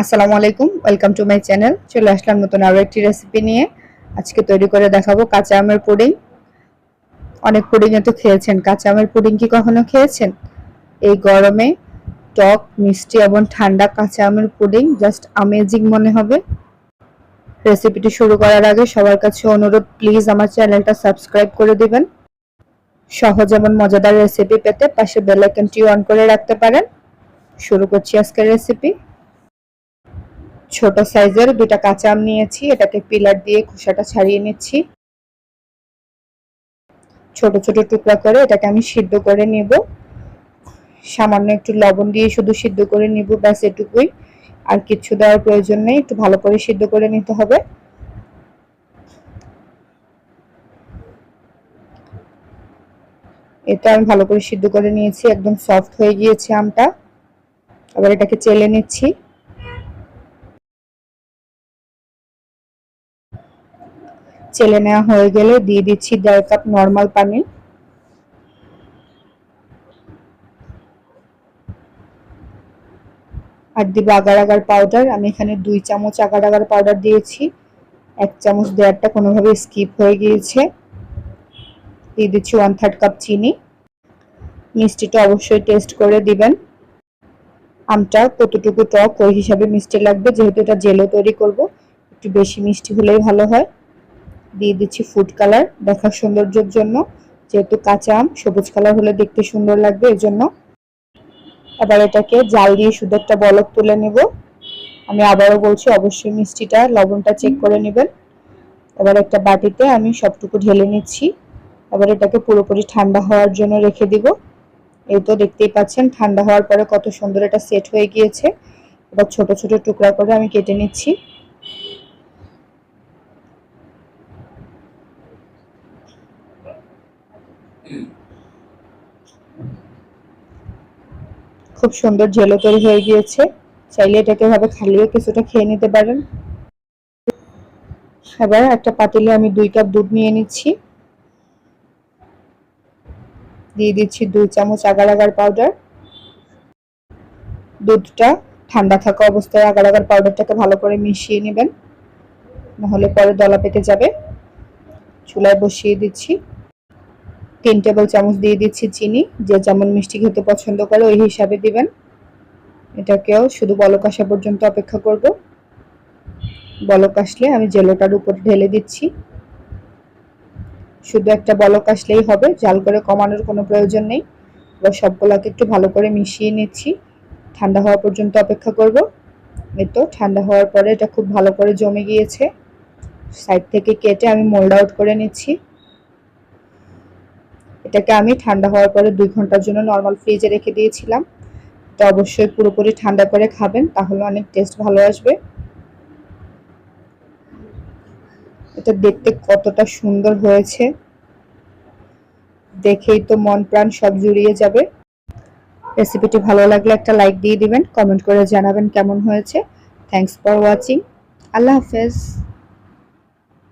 আসসালামু আলাইকুম welcome to my channel চলে আসলাম নতুন আরও একটি রেসিপি নিয়ে। আজকে তৈরি করে দেখাবো কাঁচা আমের পুডিং। অনেক পুডিংয়ে তো খেয়েছেন। কাঁচা আমের পুডিং কি কখনো খেয়েছেন? এই গরমে টক, মিষ্টি এবং ঠান্ডা কাঁচা আমের পুডিং জাস্ট আমেজিং মনে হবে। রেসিপিটি শুরু করার আগে সবার কাছে অনুরোধ প্লিজ আমার চ্যানেলটা সাবস্ক্রাইব করে দিবেন। সহজ এবং মজাদার রেসিপি পেতে পাশে বেল অন করে রাখতে পারেন। শুরু করছি আজকের রেসিপি ছোট সাইজের দুটা কাঁচা আম নিয়েছি, এটাকে পিলার দিয়ে খোসাটা ছাড়িয়ে নিচ্ছি। ছোট ছোট টুকরা করে এটাকে আমি সিদ্ধ করে নিব। সামান্য একটু লবণ দিয়ে শুধু সিদ্ধ করে নিব, ব্যাস এটুকুই। আর কিছু দেওয়ার প্রয়োজন নেই, একটু ভালো করে সিদ্ধ করে নিতে হবে। এটা আমি ভালো করে সিদ্ধ করে নিয়েছি, একদম সফট হয়ে গিয়েছে আমটা। আবার এটাকে চেলে নিচ্ছি। চেলে নেওয়া হয়ে গেলে দিয়ে দিচ্ছি দেড় কাপ নর্মাল পানি। আর দিব আগার আগার পাউডার আমি এখানে দুই চামচ আগার আগার পাউডার দিয়েছি। এক চামচ দেওয়ারটা কোনোভাবে স্কিপ হয়ে গিয়েছে। দিয়ে দিচ্ছি ওয়ান থার্ড কাপ চিনি। মিষ্টিটা অবশ্যই টেস্ট করে দিবেন। আমটা কতটুকু টক, ওই হিসাবে মিষ্টি লাগবে। যেহেতু এটা জেলো তৈরি করব, একটু বেশি মিষ্টি হলেই ভালো হয়। দিয়ে দিচ্ছি ফুড কালার দেখার সৌন্দর্যের জন্য। যেহেতু কাঁচা আম, সবুজ কালার হলে দেখতে সুন্দর লাগবে এর জন্য এবার এটাকে জাল দিয়ে শুধু একটা বলক তুলে নেব। আমি আবারও বলছি, অবশ্যই মিষ্টিটা, লবণটা চেক করে নেবেন। এবার একটা বাটিতে আমি সবটুকু ঢেলে নিচ্ছি। এবার এটাকে পুরোপুরি ঠান্ডা হওয়ার জন্য রেখে দিব। এই তো দেখতেই পাচ্ছেন, ঠান্ডা হওয়ার পরে কত সুন্দর এটা সেট হয়ে গিয়েছে। এবার ছোট ছোট টুকরা করে আমি কেটে নিচ্ছি। খুব সুন্দর জেলো তৈরি হয়ে গিয়েছে। চাইলে এটাকে ভাবে খালিও কিছুটা খেয়ে নিতে পারেন। এবার একটা পাতিলে আমি দুই কাপ দুধ নিয়ে নিচ্ছি। দিয়ে দিচ্ছি দুই চামচ আগার আগার পাউডার দুধটা ঠান্ডা থাকা অবস্থায় আগার আগার পাউডারটাকে ভালো করে মিশিয়ে নেবেন। নাহলে পরে দলা পেকে যাবে। চুলায় বসিয়ে দিচ্ছি। তিন টেবিল চামচ দিয়ে দিচ্ছি চিনি, যে যেমন মিষ্টি খেতে পছন্দ করে ওই হিসাবে দিবেন। এটাকেও শুধু বলক আসা পর্যন্ত অপেক্ষা করব। বলক আসলে আমি জেলোটার উপর ঢেলে দিচ্ছি। শুধু একটা বলক আসলেই হবে, জাল করে কমানোর কোনো প্রয়োজন নেই। এবার সবগুলোকে একটু ভালো করে মিশিয়ে নিচ্ছি। ঠান্ডা হওয়া পর্যন্ত অপেক্ষা করব। তো, ঠান্ডা হওয়ার পরে এটা খুব ভালো করে জমে গিয়েছে। সাইড থেকে কেটে আমি মোল্ড আউট করে নিচ্ছি। এটাকে আমি ঠান্ডা হওয়ার পরে দুই ঘণ্টার জন্য নর্মাল ফ্রিজে রেখে দিয়েছিলাম। তো অবশ্যই পুরোপুরি ঠান্ডা করে খাবেন, তাহলে অনেক টেস্ট ভালো আসবে। এটা দেখতে কতটা সুন্দর হয়েছে। দেখেই তো মন প্রাণ সব জুড়িয়ে যাবে। রেসিপিটি ভালো লাগলে একটা লাইক দিয়ে দিবেন কমেন্ট করে জানাবেন কেমন হয়েছে। থ্যাংকস ফর ওয়াচিং আল্লাহ হাফেজ।